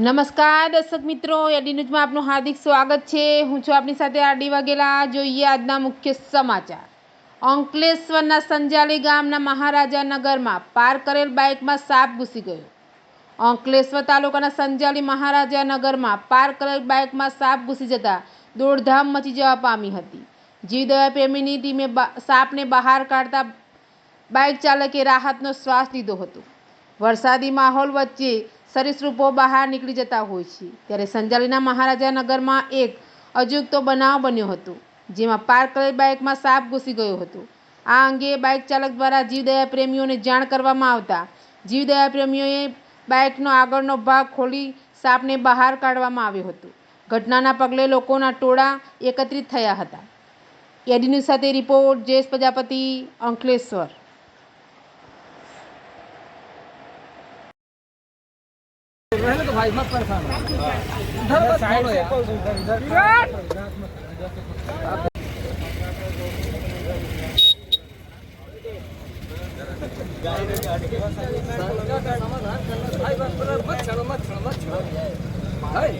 નમસ્કાર, દર્શક મિત્રો. એડી ન્યૂઝમાં આપનું હાર્દિક સ્વાગત છે. હું છું આપની સાથે આરડી વાઘેલા. જોઈએ આજના મુખ્ય સમાચાર. અંકલેશ્વરના સંજાલી ગામના મહારાજા નગરમાં પાર કરેલ બાઇકમાં સાપ ઘૂસી ગયો. અંકલેશ્વર તાલુકાના સંજાલી મહારાજા નગરમાં પાર કરેલ બાઇકમાં સાપ ઘૂસી જતા દોડધામ મચી જવા પામી હતી. જીવદયા પ્રેમીની ટીમે સાપને બહાર કાઢતા બાઇક ચાલકે રાહતનો શ્વાસ લીધો હતો. વરસાદી માહોલ વચ્ચે સરીસૃપો બહાર નીકળી જતા હોય છે. ત્યારે સંજાલીના મહારાજા નગરમાં એક અજુગતો બનાવ બન્યો હતો, જેમાં પાર્ક કરેલ બાઇકમાં સાપ ઘૂસી ગયો હતો. આ અંગે બાઇક ચાલક દ્વારા જીવદયા પ્રેમીઓને જાણ કરવામાં આવતા જીવદયા પ્રેમીઓએ બાઇકનો આગળનો ભાગ ખોલી સાપને બહાર કાઢવામાં આવ્યો હતો. ઘટનાના પગલે લોકોના ટોળા એકત્રિત થયા હતા. એડીન્યૂઝ સાથે રિપોર્ટ, જયેશ પ્રજાપતિ, અંકલેશ્વર. भाई मत परेशान हो। इधर मत छोड़ो यार। विराट! भाई बस बस मत छोड़ो मत छोड़ो मत छोड़ो भाई